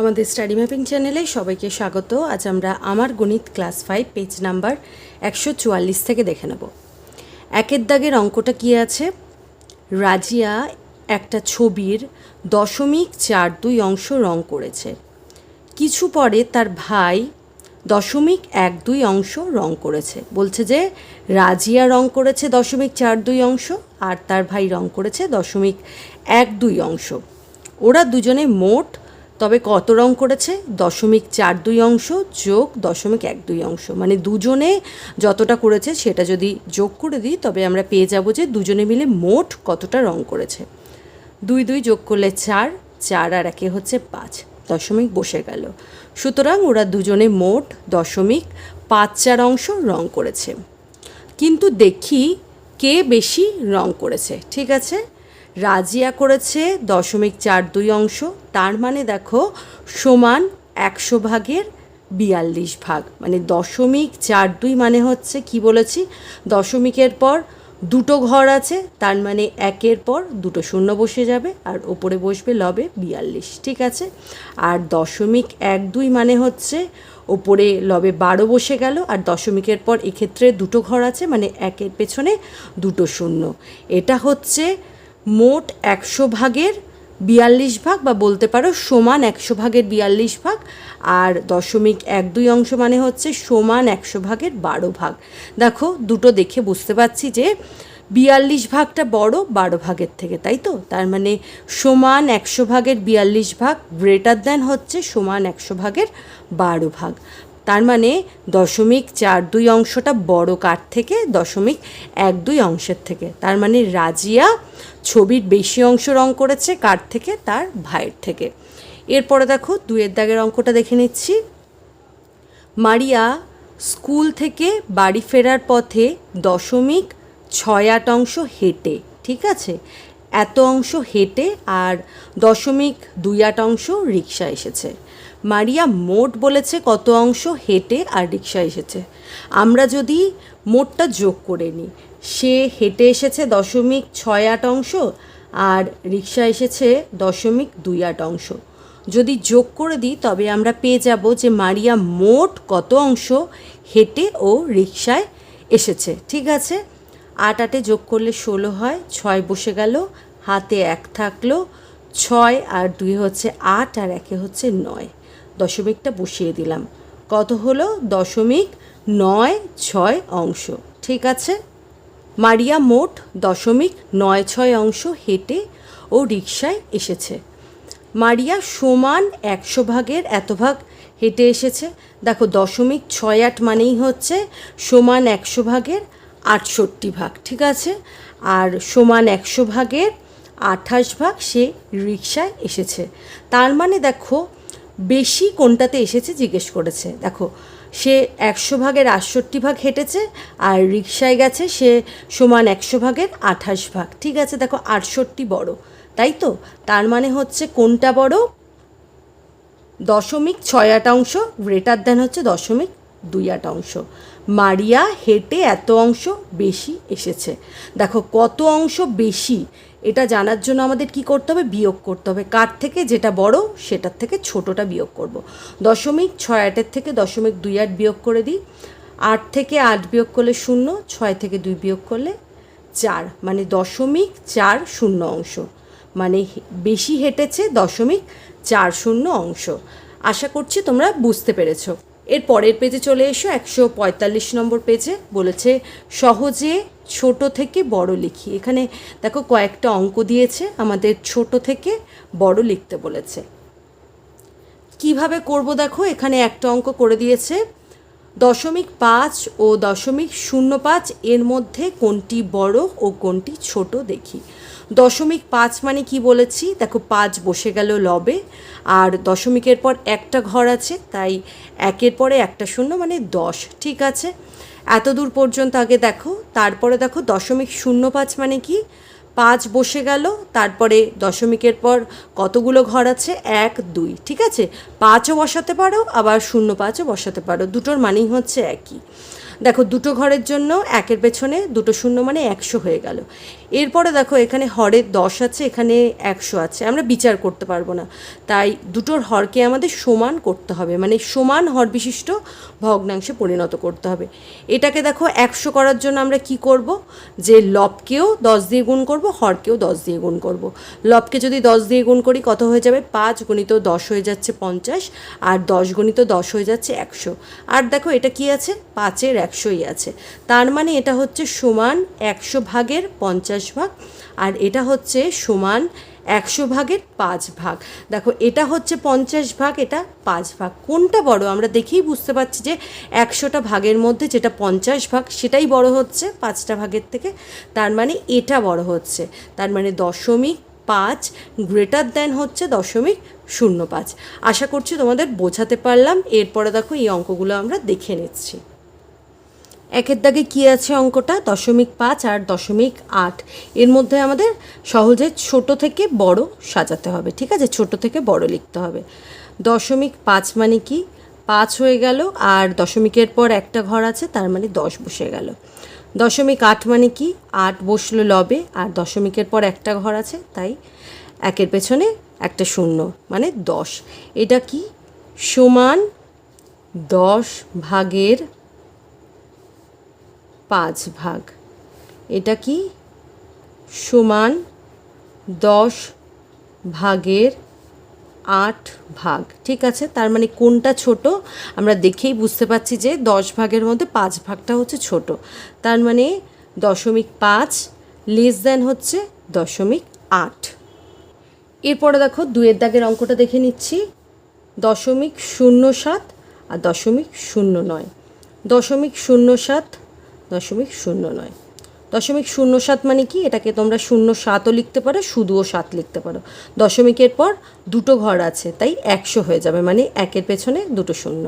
আমাদের study mapping চ্যানেলে সবাইকে স্বাগত। আজ আমরা আমার গণিত ক্লাস ফাইভ, পেজ নাম্বার একশো চুয়াল্লিশ থেকে দেখে নেব। একের দাগের অঙ্কটা কী আছে? রাজিয়া একটা ছবির দশমিক চার দুই অংশ রং করেছে। কিছু পরে তার ভাই দশমিক এক দুই অংশ রং করেছে। বলছে যে রাজিয়া রং করেছে দশমিক চার দুই অংশ আর তার ভাই রং করেছে দশমিক এক দুই অংশ। ওরা দুজনে মোট তবে কত রং করেছে? দশমিক চার দুই অংশ যোগ দশমিক এক দুই অংশ। মানে দুজনে যতটা করেছে সেটা যদি যোগ করে দিই, তবে আমরা পেয়ে যাব যে দুজনে মিলে মোট কতটা রং করেছে। দুই দুই যোগ করলে চার চার আর একে হচ্ছে পাঁচ। দশমিক বসে গেল। সুতরাং ওরা দুজনে মোট দশমিক পাঁচ চার অংশ রং করেছে। কিন্তু দেখি কে বেশি রং করেছে, ঠিক আছে? রাজিয়া করেছে দশমিক চার দুই অংশ। তার মানে দেখো, সমান একশো ভাগের বিয়াল্লিশ ভাগ। মানে দশমিক চার দুই মানে হচ্ছে কি বলেছি? দশমিকের পর দুটো ঘর আছে, তার মানে একের পর দুটো শূন্য বসে যাবে আর ওপরে বসবে লবে বিয়াল্লিশ, ঠিক আছে? আর দশমিক এক দুই মানে হচ্ছে ওপরে লবে বারো বসে গেল আর দশমিকের পর এক্ষেত্রে দুটো ঘর আছে মানে একের পেছনে দুটো শূন্য। এটা হচ্ছে মোট একশো ভাগের বিয়াল্লিশ ভাগ বা বলতে পারো সমান একশো ভাগের বিয়াল্লিশ ভাগ আর দশমিক এক দুই অংশ মানে হচ্ছে সমান একশো ভাগের বারো ভাগ। দেখো, দুটো দেখে বুঝতে পারছি যে বিয়াল্লিশ ভাগটা বড়, বারো ভাগের থেকে, তাই তো? তার মানে সমান একশো ভাগের বিয়াল্লিশ ভাগ গ্রেটার দ্যান হচ্ছে সমান একশো ভাগের বারো ভাগ। তার মানে দশমিক চার দুই অংশটা বড় কাঠ থেকে? দশমিক এক দুই অংশের থেকে। তার মানে রাজিয়া ছবির বেশি অংশ রং করেছে কাঠ থেকে? তার ভাইয়ের থেকে। এরপরে দেখো, দুয়ের দাগের অঙ্কটা দেখে নিচ্ছি। মারিয়া স্কুল থেকে বাড়ি ফেরার পথে দশমিক ছয় আট অংশ হেঁটে, ঠিক আছে? এত অংশ হেঁটে আর দশমিক দুই আট অংশ রিক্সা এসেছে। মারিয়া মোট বলেছে কত অংশ হেঁটে আর রিক্সা এসেছে। আমরা যদি মোটটা যোগ করে নিই সে হেঁটে এসেছে দশমিক ছয় আট অংশ আর রিক্সা এসেছে দশমিক দুই আট অংশ। যদি যোগ করে দিই, তবে আমরা পেয়ে যাব যে মারিয়া মোট কত অংশ হেঁটে ও রিক্সায় এসেছে। ঠিক আছে? আট আটে যোগ করলে ষোলো হয়, ছয় বসে গেল, হাতে এক থাকল, ছয় আর দুই হচ্ছে আট আর একে হচ্ছে নয়। দশমিকটা বসিয়ে দিলাম। কত হলো? দশমিক নয় ছয় অংশ। ঠিক আছে? মারিয়া মোট দশমিক নয় ছয় অংশ হেঁটে ও রিক্সায় এসেছে। মারিয়া সমান একশো ভাগের এত ভাগ হেঁটে এসেছে। দেখো, দশমিক ছয় আট মানেই হচ্ছে সমান একশো ভাগের আটষট্টি ভাগ, ঠিক আছে? আর সমান একশো ভাগের আঠাশ ভাগ সে রিক্সায় এসেছে। তার মানে দেখো বেশি কোনটাতে এসেছে জিজ্ঞেস করেছে। দেখো, সে একশো ভাগের আটষট্টি ভাগ হেঁটেছে আর রিক্সায় গেছে সে সমান একশো ভাগের আঠাশ ভাগ। ঠিক আছে, দেখো আটষট্টি বড়, তাই তো? তার মানে হচ্ছে কোনটা বড়? দশমিক ছয় আট অংশ গ্রেটার দেন হচ্ছে দশমিক দুই আট অংশ। মারিয়া হেঁটে এত অংশ বেশি এসেছে। দেখো কত অংশ বেশি এটা জানার জন্য আমাদের কি করতে হবে? বিয়োগ করতে হবে। কার থেকে যেটা বড়, সেটার থেকে ছোটটা বিয়োগ করব। দশমিক ছয় আটের থেকে দশমিক দুই আট বিয়োগ করে দিই। আট থেকে আট বিয়োগ করলে শূন্য, ছয় থেকে দুই বিয়োগ করলে চার। মানে দশমিক চার শূন্য অংশ। মানে বেশি হেঁটেছে দশমিক চার শূন্য অংশ। আশা করছি তোমরা বুঝতে পেরেছ। এর পরের পেজে চলে এসো, একশো পঁয়তাল্লিশ নম্বর পেজে। বলেছে, সহজে ছোট থেকে বড় লিখি। এখানে দেখো কয়েকটা অঙ্ক দিয়েছে, আমাদের ছোট থেকে বড় লিখতে বলেছে। কীভাবে করব দেখো, এখানে একটা অঙ্ক করে দিয়েছে, দশমিক পাঁচ ও দশমিক শূন্য পাঁচ এর মধ্যে কোনটি বড় ও কোনটি ছোট দেখি। দশমিক পাঁচ মানে কি বলেছি? দেখো, পাঁচ বসে গেল লবে। আর দশমিকের পর একটা ঘর আছে, তাই একের পরে একটা শূন্য মানে দশ, ঠিক আছে? এত দূর পর্যন্ত আগে দেখো, তারপরে দেখো দশমিক শূন্য পাঁচ মানে কি? পাঁচ বসে গেল, তারপরে দশমিকের পর কতগুলো ঘর আছে? এক, দুই, ঠিক আছে? পাঁচও বসাতে পারো, আবার শূন্য পাঁচও বসাতে পারো, দুটোর মানেই হচ্ছে একই। দেখো, দুটো ঘরের জন্য একের পেছনে দুটো শূন্য মানে একশো হয়ে গেল। এরপরে দেখো, এখানে হরের দশ আছে, এখানে একশো আছে। আমরা বিচার করতে পারব না। তাই দুটোর হরকে আমাদের সমান করতে হবে। মানে সমান হর বিশিষ্ট ভগ্নাংশে পরিণত করতে হবে। এটাকে দেখো, একশো করার জন্য আমরা কি করব? যে লবকেও দশ দিয়ে গুণ করব, হরকেও দশ দিয়ে গুণ করব। লবকে যদি দশ দিয়ে গুণ করি, কত হয়ে যাবে? পাঁচ গণিত দশ হয়ে যাচ্ছে পঞ্চাশ, আর দশ গণিত দশ হয়ে যাচ্ছে একশো। আর দেখো, এটা কি আছে? পাঁচের একশোই আছে। তার মানে এটা হচ্ছে সমান একশো ভাগের পঞ্চাশ ভাগ, আর এটা হচ্ছে সমান একশো ভাগের পাঁচ ভাগ। দেখো, এটা হচ্ছে পঞ্চাশ ভাগ, এটা পাঁচ ভাগ। কোনটা বড়? আমরা দেখেই বুঝতে পারছি যে একশোটা ভাগের মধ্যে যেটা পঞ্চাশ ভাগ, সেটাই বড় হচ্ছে পাঁচটা ভাগের থেকে। তার মানে এটা বড় হচ্ছে। তার মানে দশমিক পাঁচ গ্রেটার দেন হচ্ছে দশমিক শূন্য পাঁচ। আশা করছি তোমাদের বোঝাতে পারলাম। এরপরে দেখো এই অঙ্কগুলো আমরা দেখে নিচ্ছি। একের দাগে কী আছে অঙ্কটা? দশমিক পাঁচ আর দশমিক আট। এর মধ্যে আমাদের সহজে ছোট থেকে বড় সাজাতে হবে, ঠিক আছে? ছোট থেকে বড় লিখতে হবে। দশমিক পাঁচ মানে কি? পাঁচ হয়ে গেল আর দশমিকের পর একটা ঘর আছে, তার মানে দশ বসে গেল। দশমিক আট মানে কি? আট বসল লবে আর দশমিকের পর একটা ঘর আছে, তাই একের পেছনে একটা শূন্য মানে দশ। এটা কি? সমান দশ ভাগের পাঁচ ভাগ। এটা কি? সমান দশ ভাগের আট ভাগ। ঠিক আছে? তার মানে কোনটা ছোট? আমরা দেখেই বুঝতে পারছি যে দশ ভাগের মধ্যে পাঁচ ভাগটা হচ্ছে ছোট। তার মানে দশমিক পাঁচ লেস দেন হচ্ছে দশমিক আট। এরপরে দেখো দুয়ের দাগের অঙ্কটা দেখে নিচ্ছি। দশমিক শূন্য সাত আর দশমিক শূন্য নয়। দশমিক শূন্য সাত দশমিক শূন্য নয়। দশমিক শূন্য সাত মানে কি? এটাকে তোমরা শূন্য সাতও লিখতে পারো, শুধুও সাত লিখতে পারো। দশমিকের পর দুটো ঘর আছে, তাই একশো হয়ে যাবে মানে একের পেছনে দুটো শূন্য।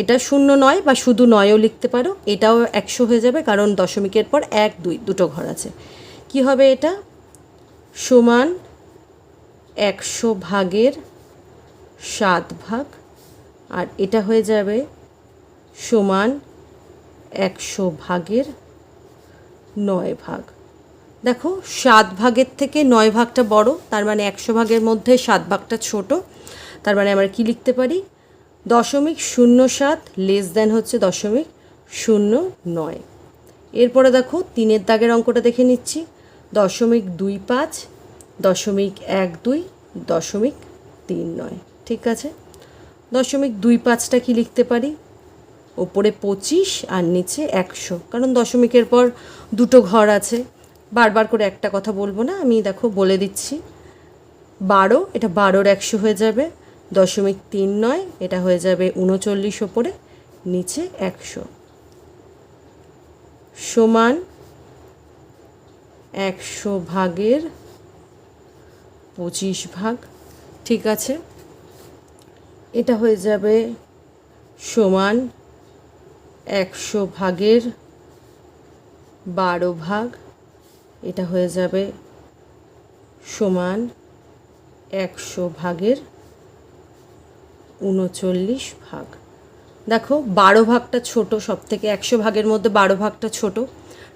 এটা শূন্য নয় বা শুধু নয়ও লিখতে পারো, এটাও একশো হয়ে যাবে, কারণ দশমিকের পর এক, দুই, দুটো ঘর আছে। কি হবে এটা? সমান একশো ভাগের সাত ভাগ, আর এটা হয়ে যাবে সমান একশো ভাগের নয় ভাগ। দেখো, সাত ভাগের থেকে নয় ভাগটা বড়, তার মানে একশো ভাগের মধ্যে সাত ভাগটা ছোট। তার মানে আমরা কি লিখতে পারি? দশমিক শূন্য সাত লেস দেন হচ্ছে দশমিক শূন্য নয়। এরপরে দেখো, তিনের দাগের অঙ্কটা দেখে নিচ্ছি। দশমিক দুই পাঁচ, দশমিক এক দুই, দশমিক তিন নয়। ঠিক আছে? দশমিক দুই পাঁচটা কি লিখতে পারি? ওপরে পঁচিশ আর নিচে একশো। কারণ দশমিকের পর দুটো ঘর আছে। বারবার করে একটা কথা বলব না, আমি দেখো বলে দিচ্ছি। বারো, এটা বারোর একশো হয়ে যাবে। দশমিক তিন নয়, এটা হয়ে যাবে উনচল্লিশ ওপরে, নিচে একশো। সমান একশো ভাগের পঁচিশ ভাগ, ঠিক আছে? এটা হয়ে যাবে সমান একশো ভাগের বারো ভাগ, এটা হয়ে যাবে সমান একশো ভাগের উনচল্লিশ ভাগ। দেখো, বারো ভাগটা ছোট সব থেকে একশো ভাগের মধ্যে বারো ভাগটা ছোট।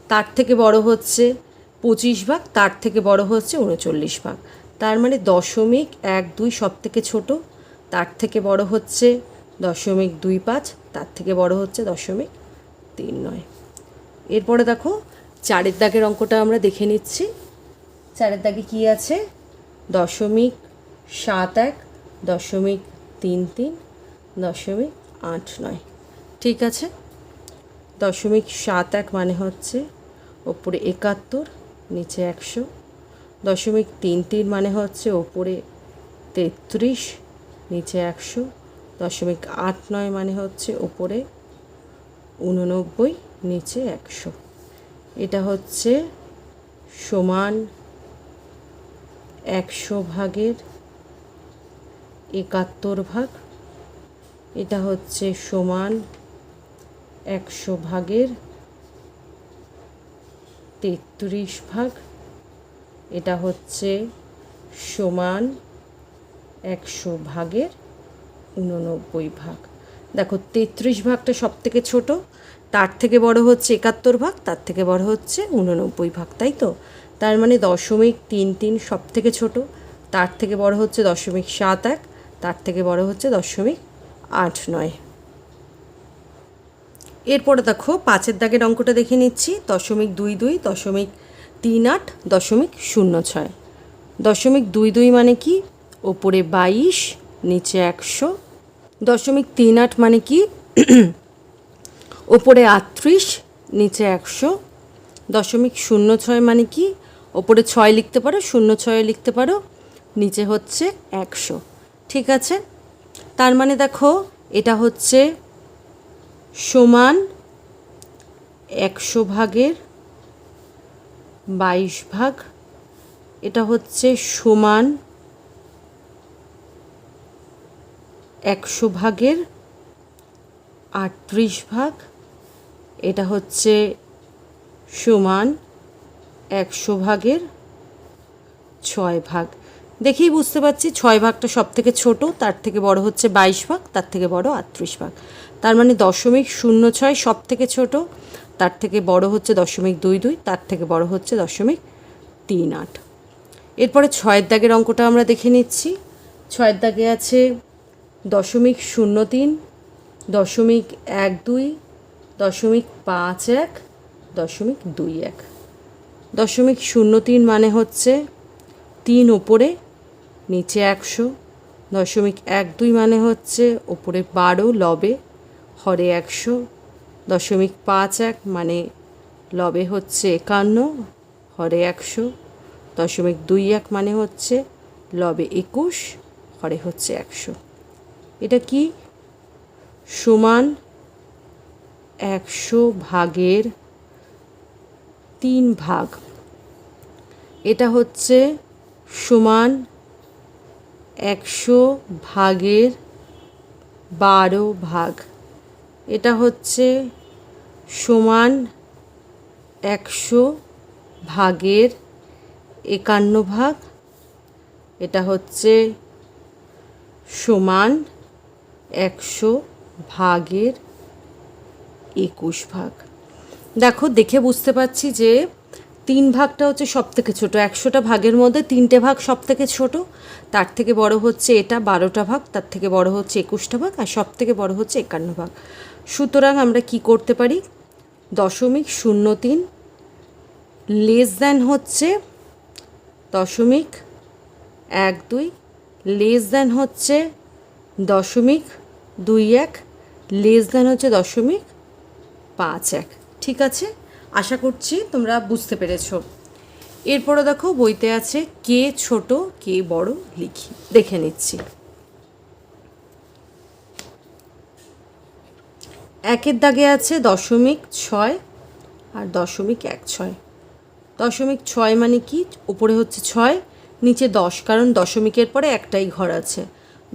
তার থেকে বড় হচ্ছে পঁচিশ ভাগ, তার থেকে বড় হচ্ছে উনচল্লিশ ভাগ। তার মানে দশমিক এক দুই সব থেকে ছোট, তার থেকে বড় হচ্ছে দশমিক দুই পাঁচ তার থেকে বড় হচ্ছে দশমিক তিন নয়। এরপরে দেখো, চারের দাগের অঙ্কটা আমরা দেখে নিচ্ছি। চারের দাগে কী আছে? দশমিক সাত এক, দশমিক তিন তিন, দশমিক আট নয়। ঠিক আছে? দশমিক সাত এক মানে হচ্ছে ওপরে একাত্তর, নিচে একশো। দশমিক তিন তিন মানে হচ্ছে ওপরে তেত্রিশ, নিচে একশো। দশমিক আট নয় মানে হচ্ছে ওপরে উননব্বই নিচে একশো। এটা হচ্ছে সমান একশো ভাগের একাত্তর ভাগ। এটা হচ্ছে সমান একশো ভাগের তেত্রিশ ভাগ। এটা হচ্ছে সমান একশো ভাগের উননব্বই ভাগ। দেখো, তেত্রিশ ভাগটা সব থেকে ছোট, তার থেকে বড় হচ্ছে একাত্তর ভাগ, তার থেকে বড় হচ্ছে উননব্বই ভাগ, তাই তো? তার মানে দশমিক তিন তিন সব থেকে ছোট, তার থেকে বড় হচ্ছে দশমিক সাত এক, তার থেকে বড় হচ্ছে দশমিক আট নয়। এরপরে দেখো, পাঁচের দাগের অঙ্কটা দেখে নিচ্ছি, দশমিক দুই দুই, দশমিক তিন আট, দশমিক শূন্য ছয়। দশমিক দুই দুই মানে কি? ওপরে বাইশ, নিচে একশো দশমিক তিন আট মানে কি? ওপরে আটত্রিশ, নিচে একশো। দশমিক শূন্য ছয় মানে কি? ওপরে ছয় লিখতে পারো, শূন্য ছয় লিখতে পারো, নিচে হচ্ছে একশো। ঠিক আছে? তার মানে দেখো, এটা হচ্ছে সমান একশো ভাগের বাইশ ভাগ। এটা হচ্ছে সমান একশো ভাগের আটত্রিশ ভাগ, এটা হচ্ছে সমান একশো ভাগের ছয় ভাগ। দেখেই বুঝতে পারছি ছয় ভাগটা সব থেকে ছোট, তার থেকে বড় হচ্ছে বাইশ ভাগ, তার থেকে বড় আটত্রিশ ভাগ। তার মানে দশমিক শূন্য ছয় সব থেকে ছোট, তার থেকে বড় হচ্ছে দশমিক দুই দুই, তার থেকে বড় হচ্ছে দশমিক তিন আট। এরপরে ছয়ের দাগের অঙ্কটা আমরা দেখে নিচ্ছি। ছয়ের দাগে আছে দশমিক শূন্য তিন, দশমিক এক দুই, দশমিক পাঁচ এক, দশমিক দুই এক। দশমিক শূন্য তিন মানে হচ্ছে তিন ওপরে নিচে একশো, দশমিক এক দুই মানে হচ্ছে ওপরে বারো লবে হরে একশো, দশমিক পাঁচ এক মানে লবে হচ্ছে একান্ন, হরে একশো, দশমিক দুই এক মানে হচ্ছে লবে একুশ, হরে হচ্ছে একশো। এটা কি? সমান একশো ভাগের তিন ভাগ। এটা হচ্ছে সমান একশো ভাগের বারো ভাগ। এটা হচ্ছে সমান একশো ভাগের একান্ন ভাগ। এটা হচ্ছে সমান একশো ভাগের একুশ ভাগ। দেখো, দেখে বুঝতে পারছি যে তিন ভাগটা হচ্ছে সব থেকে ছোটো। একশোটা ভাগের মধ্যে তিনটে ভাগ সব থেকে ছোটো, তার থেকে বড় হচ্ছে এটা বারোটা ভাগ, তার থেকে বড় হচ্ছে একুশটা ভাগ, আর সব থেকে বড় হচ্ছে একান্ন ভাগ। সুতরাং আমরা কি করতে পারি? দশমিক শূন্য তিন লেস দ্যান হচ্ছে দশমিক এক দুই, লেস দ্যান হচ্ছে দশমিক দুই এক লেস দেন হচ্ছে দশমিক পাঁচ এক। ঠিক আছে? আশা করছি তোমরা বুঝতে পেরেছ। এরপরে দেখো বইতে আছে কে ছোট, কে বড় লিখি। দেখে নিচ্ছি। একের দাগে আছে দশমিক ছয় আর দশমিক এক ছয়। দশমিক ছয় মানে কি? উপরে হচ্ছে ছয়, নিচে দশ, কারণ দশমিকের পরে একটাই ঘর আছে।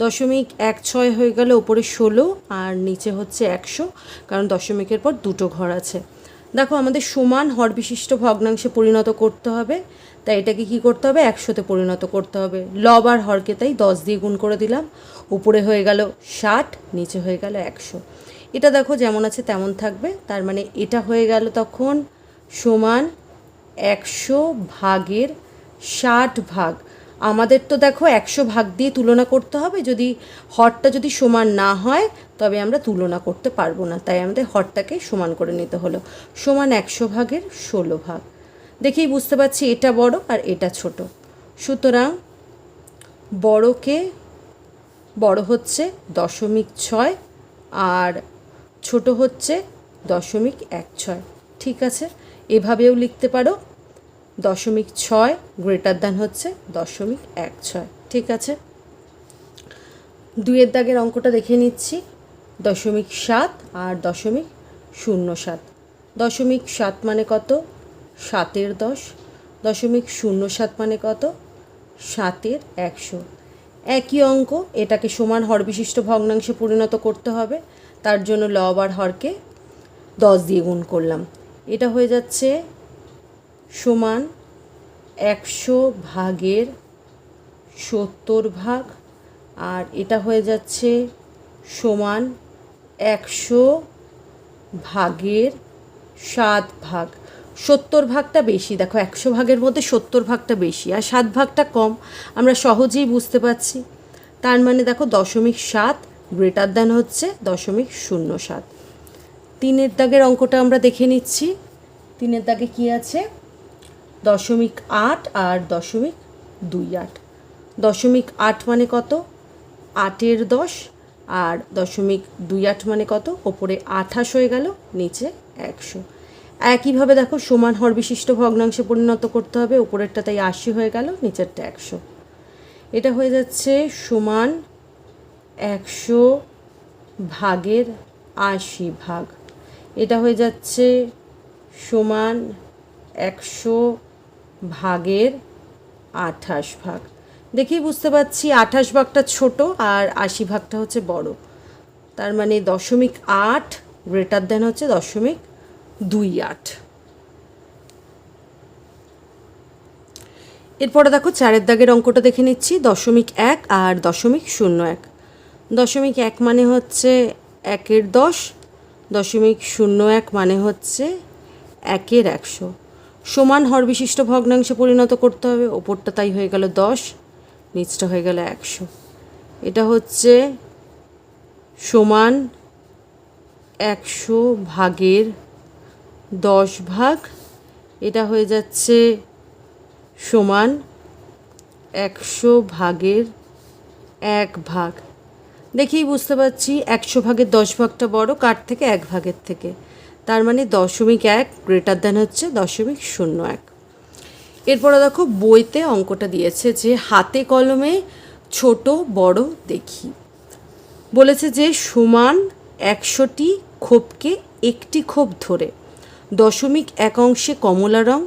দশমিক এক ছয় হয়ে গেলে ওপরে ষোলো আর নিচে হচ্ছে একশো, কারণ দশমিকের পর দুটো ঘর আছে। দেখো, আমাদের সমান হর বিশিষ্ট ভগ্নাংশে পরিণত করতে হবে, তাই এটাকে কি করতে হবে? একশোতে পরিণত করতে হবে। লব আর হরকে তাই দশ দিয়ে গুণ করে দিলাম। উপরে হয়ে গেল ষাট, নিচে হয়ে গেল একশো। এটা দেখো যেমন আছে তেমন থাকবে, তার মানে এটা হয়ে গেল তখন সমান একশো ভাগের ষাট ভাগ। আমাদের তো দেখো একশো ভাগ দিয়ে তুলনা করতে হবে। যদি হরটা যদি সমান না হয়, তবে আমরা তুলনা করতে পারব না। তাই আমাদের হরটাকে সমান করে নিতে হলো। সমান একশো ভাগের ষোলো ভাগ। দেখেই বুঝতে পারছি এটা বড় আর এটা ছোট। সুতরাং বড়কে বড় হচ্ছে দশমিক ছয় আর ছোট হচ্ছে দশমিক এক ছয়। ঠিক আছে? এভাবেও লিখতে পারো। দশমিক ছয় গ্রেটার দ্যান হচ্ছে দশমিক এক ছয়। ঠিক আছে? দুইয়ের দাগের অঙ্কটা দেখে নিচ্ছি। দশমিক সাত আর দশমিক শূন্য সাত। দশমিক সাত মানে কত? সাতের দশ। দশমিক শূন্য সাত মানে কত? সাতের একশো। একই অঙ্ক, এটাকে সমান হর বিশিষ্ট ভগ্নাংশে পরিণত করতে হবে। তার জন্য লব আর হরকে দশ দিয়ে গুণ করলাম। এটা হয়ে যাচ্ছে সমান একশো ভাগের সত্তর ভাগ, আর এটা হয়ে যাচ্ছে সমান একশো ভাগের সাত ভাগ। সত্তর ভাগটা বেশি, দেখো একশো ভাগের মধ্যে সত্তর ভাগটা বেশি, আর সাত ভাগটা কম, আমরা সহজেই বুঝতে পারছি। তার মানে দেখো দশমিক সাত গ্রেটার দ্যান হচ্ছে দশমিক শূন্য সাত। তিনের দাগের অঙ্কটা আমরা দেখে নিচ্ছি। তিনের দাগে কি আছে? দশমিক আট আর দশমিক দুই আট। দশমিক আট মানে কত? আটের দশ আর দশমিক দুই আট মানে কত? ওপরে আঠাশ হয়ে গেল, নিচে একশো। একইভাবে দেখো, সমান হর বিশিষ্ট ভগ্নাংশে পরিণত করতে হবে ওপরেরটা তাই আশি হয়ে গেল, নিচেরটা একশো। এটা হয়ে যাচ্ছে সমান একশো ভাগের আশি ভাগ। এটা হয়ে যাচ্ছে সমান একশো ভাগের আঠাশ ভাগ। দেখেই বুঝতে পারছি আঠাশ ভাগটা ছোট আর আশি ভাগটা হচ্ছে বড়। তার মানে দশমিক আট গ্রেটার দেন হচ্ছে দশমিক দুই আট। এরপরে দেখো চারের দাগের অঙ্কটা দেখে নিচ্ছি, দশমিক এক আর দশমিক শূন্য এক। দশমিক এক মানে হচ্ছে একের দশ, দশমিক শূন্য এক মানে হচ্ছে একের একশো। সমান হর বিশিষ্ট ভগ্নাংশে পরিণত করতে হবে। ওপরটা তাই হয়ে গেল দশ, নিচটা হয়ে গেল একশো। এটা হচ্ছে সমান একশো ভাগের দশ ভাগ। এটা হয়ে যাচ্ছে সমান একশো ভাগের এক ভাগ। দেখেই বুঝতে পারছি, একশো ভাগের দশ ভাগটা বড়, কার থেকে? এক ভাগের থেকে। তার মানে দশমিক এক গ্রেটার দ্যান হচ্ছে দশমিক শূন্য এক। এরপরে দেখো, বইতে অঙ্কটা দিয়েছে যে হাতে কলমে ছোট, বড় দেখি। বলেছে যে সমান একশোটি খোপকে একটি খোপ ধরে। দশমিক এক অংশে কমলা রং,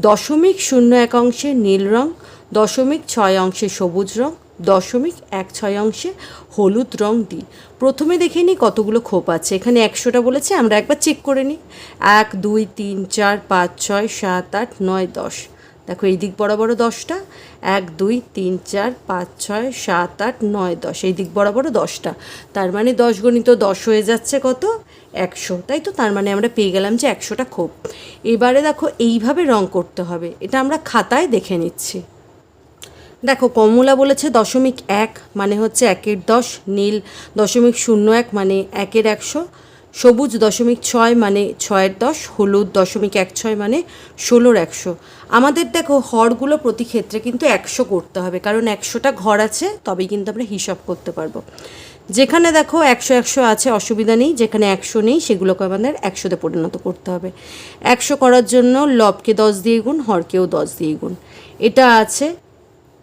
দশমিক শূন্য এক অংশে নীল রং, দশমিক ছয় অংশে সবুজ রং দশমিক এক ছয় অংশে হলুদ রং দিই। প্রথমে দেখে নিই কতগুলো খোপ আছে। এখানে একশোটা বলেছে, আমরা একবার চেক করে নিই। এক, দুই, তিন, চার, পাঁচ, ছয়, সাত, আট, নয়, দশ। দেখো এই দিক বরাবর দশটা। এক, দুই, তিন, চার, পাঁচ, ছয়, সাত, আট, নয়, দশ। এই দিক বরাবর দশটা। তার মানে দশ গণিত দশ হয়ে যাচ্ছে কত? একশো। তাই তো? তার মানে আমরা পেয়ে গেলাম যে একশোটা খোপ। এবারে দেখো, এইভাবে রং করতে হবে। এটা আমরা খাতায় দেখে নিচ্ছি। দেখো, কমলা বলেছে দশমিক এক মানে হচ্ছে একের দশ, নীল দশমিক শূন্য এক মানে একের একশো, সবুজ দশমিক ছয় মানে ছয়ের দশ, হলুদ দশমিক এক ছয় মানে ষোলোর একশো। আমাদের দেখো, হরগুলো প্রতি ক্ষেত্রে কিন্তু একশো করতে হবে, কারণ একশোটা ঘর আছে, তবেই কিন্তু আমরা হিসাব করতে পারব। যেখানে দেখো, একশো একশো আছে, অসুবিধা নেই, যেখানে একশো নেই, সেগুলোকে আমাদের একশোতে পরিণত করতে হবে। একশো করার জন্য লবকে দশ দিয়ে গুণ, হরকেও দশ দিয়ে গুণ। এটা আছে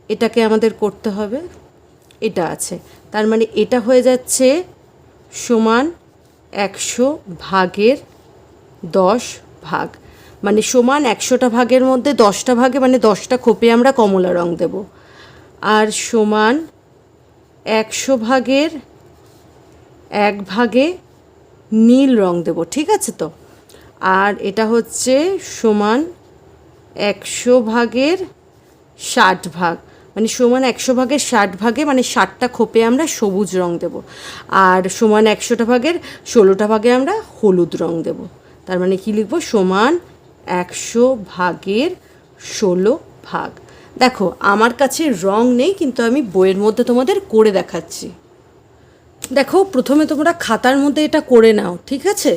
এটাকে আমাদের করতে হবে। এটা আছে। তার মানে এটা হয়ে যাচ্ছে সমান একশো ভাগের দশ ভাগ। মানে সমান একশোটা ভাগের মধ্যে দশটা ভাগে মানে দশটা খোপে আমরা কমলা রং দেব। আর সমান একশো ভাগের এক ভাগে নীল রং দেব, ঠিক আছে তো? আর এটা হচ্ছে সমান একশো ভাগের ষাট ভাগ। মানে সমান একশো ভাগের ষাট ভাগে মানে ষাটটা খোপে আমরা সবুজ রং দেব। আর সমান একশোটা ভাগের ষোলোটা ভাগে আমরা হলুদ রং দেব। তার মানে কি লিখব? সমান একশো ভাগের ষোলো ভাগ। দেখো, আমার কাছে রং নেই, কিন্তু আমি বইয়ের মধ্যে তোমাদের করে দেখাচ্ছি। দেখো, প্রথমে তোমরা খাতার মধ্যে এটা করে নাও, ঠিক আছে?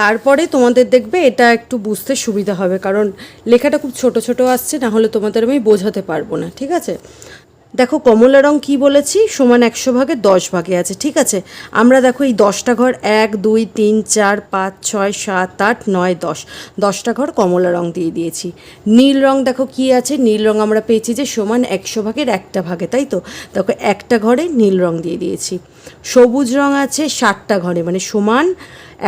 তারপরে তোমাদের দেখবে এটা একটু বুঝতে সুবিধা হবে, কারণ লেখাটা খুব ছোট ছোট আসছে, না হলে তোমাদের আমি বোঝাতে পারব না, ঠিক আছে? দেখো কমলা রং কী বলেছি? সমান একশো ভাগে দশ ভাগে আছে, ঠিক আছে? আমরা দেখো এই দশটা ঘর, এক, দুই, তিন, চার, পাঁচ, ছয়, সাত, আট, নয়, দশ। দশটা ঘর কমলা রং দিয়ে দিয়েছি। নীল রং দেখো কি আছে? নীল রং আমরা পেয়েছি যে সমান একশো ভাগের একটা ভাগে, তাই তো? দেখো একটা ঘরে নীল রং দিয়ে দিয়েছি। সবুজ রং আছে ষাটটা ঘরে মানে সমান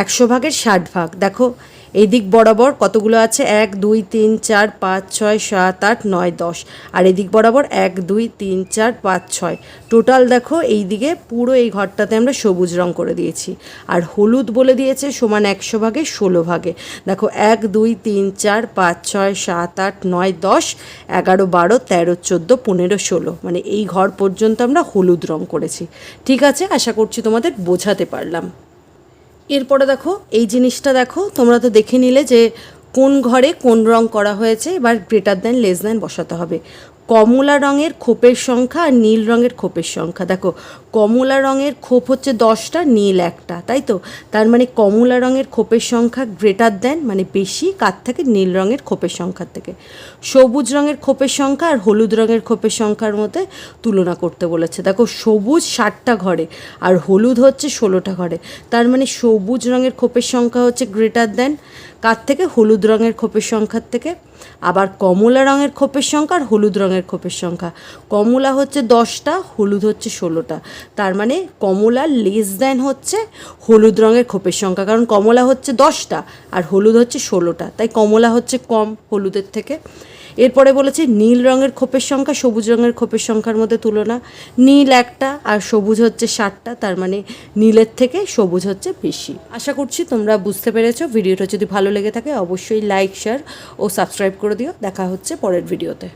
একশো ভাগের ষাট ভাগ। দেখো এই দিক বরাবর কতগুলো আছে? এক, দুই, তিন, চার, পাঁচ, ছয়, সাত, আট, নয়, দশ। আর এদিক বরাবর এক, দুই, তিন, চার, পাঁচ, ছয়। টোটাল দেখো এই দিকে পুরো এই ঘরটাতে আমরা সবুজ রং করে দিয়েছি। আর হলুদ বলে দিয়েছে, সমান একশো ভাগে, ষোলো ভাগে। দেখো, এক, দুই, তিন, চার, পাঁচ, ছয়, সাত, আট, নয়, দশ, এগারো, বারো, তেরো, চোদ্দ, পনেরো, ষোলো। মানে এই ঘর পর্যন্ত আমরা হলুদ রং করেছি। ঠিক আছে? আশা করছি তোমাদের বোঝাতে পারলাম। এরপরে দেখো, এই জিনিসটা দেখো, তোমরা তো দেখে নিলে যে কোন ঘরে কোন রং করা হয়েছে, এবার গ্রেটার দেন লেস দেন বসাতে হবে। কমলা রঙের খোপের সংখ্যা আর নীল রঙের খোপের সংখ্যা। দেখো কমলা রঙের খোপ হচ্ছে দশটা, নীল একটা, তাই তো? তার মানে কমলা রঙের খোপের সংখ্যা গ্রেটার দেন মানে বেশি, কার থেকে? নীল রঙের খোপের সংখ্যার থেকে। সবুজ রঙের খোপের সংখ্যা আর হলুদ রঙের খোপের সংখ্যার মধ্যে তুলনা করতে বলেছে। দেখো, সবুজ ষাটটা ঘরে আর হলুদ হচ্ছে ষোলোটা ঘরে। তার মানে সবুজ রঙের খোপের সংখ্যা হচ্ছে গ্রেটার দেন কার থেকে? হলুদ রঙের খোপের সংখ্যার থেকে। আবার কমলা রঙের খোপের সংখ্যা আর হলুদ রঙের খোপের সংখ্যা। কমলা হচ্ছে দশটা, হলুদ হচ্ছে ষোলোটা। তার মানে কমলা লেস দেন হচ্ছে হলুদ রঙের খোপের সংখ্যা, কারণ কমলা হচ্ছে দশটা আর হলুদ হচ্ছে ষোলোটা, তাই কমলা হচ্ছে কম হলুদের থেকে। এরপরে বলেছে নীল রঙের খোপের সংখ্যা সবুজ রঙের খোপের সংখ্যার মধ্যে তুলনা। নীল একটা আর সবুজ হচ্ছে ষাটটা তার মানে নীলের থেকে সবুজ হচ্ছে বেশি। আশা করছি তোমরা বুঝতে পেরেছ, ভিডিওটা যদি ভালো লেগে থাকে অবশ্যই লাইক শেয়ার ও সাবস্ক্রাইব করে দিও। দেখা হচ্ছে পরের ভিডিওতে।